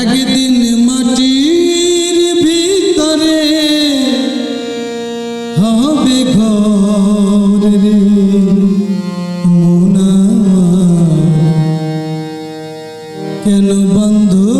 একদিন মাটির ভিতরে হবে ঘর রে কেন বন্ধু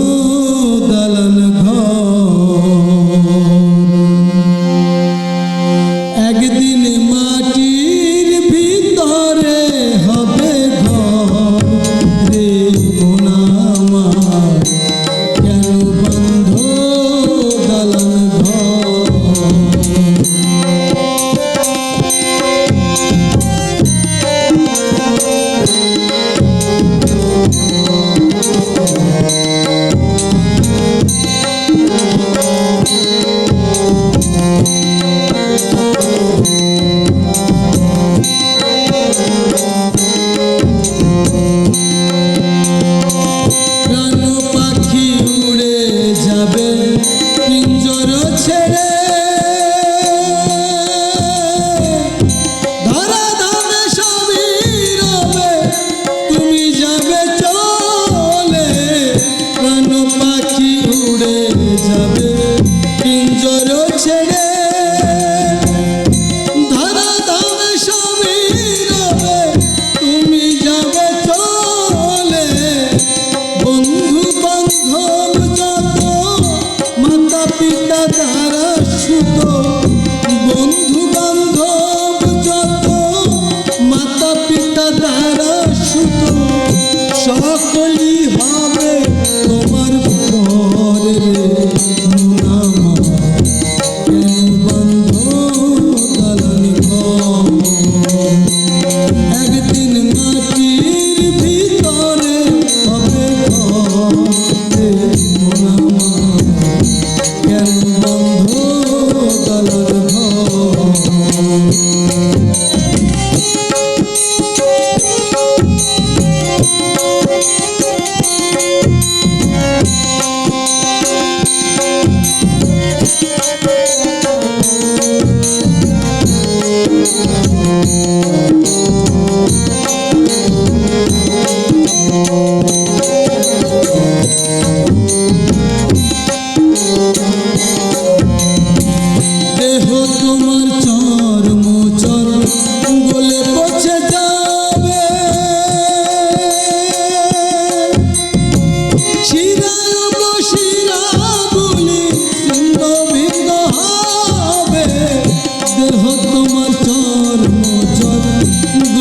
পিতা তারা সুত বন্ধু বান্ধব যত মাতা পিতা তারা সুত সকলি হবে তোমার একদিন Müzik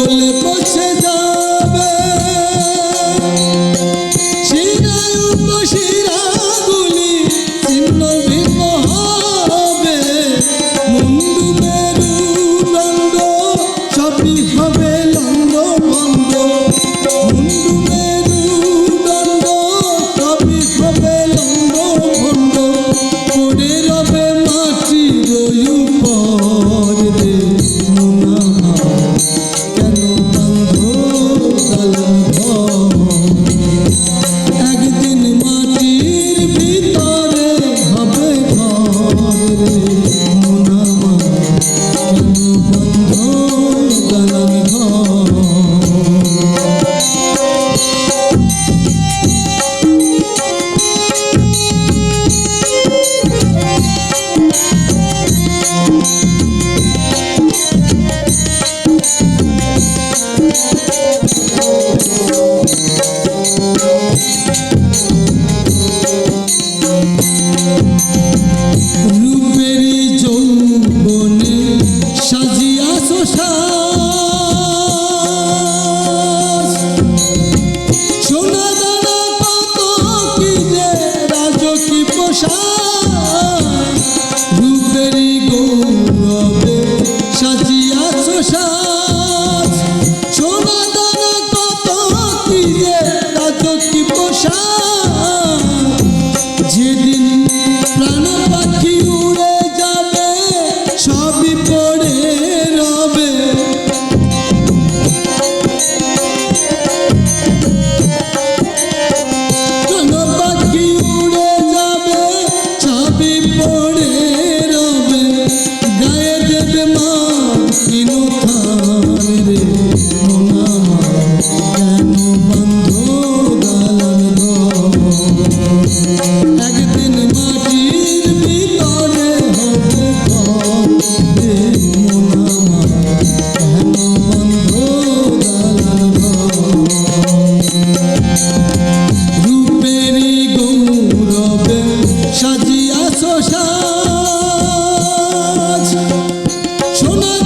Let. রূপেরই গৌরবে সাজিয়া সাজ সোনা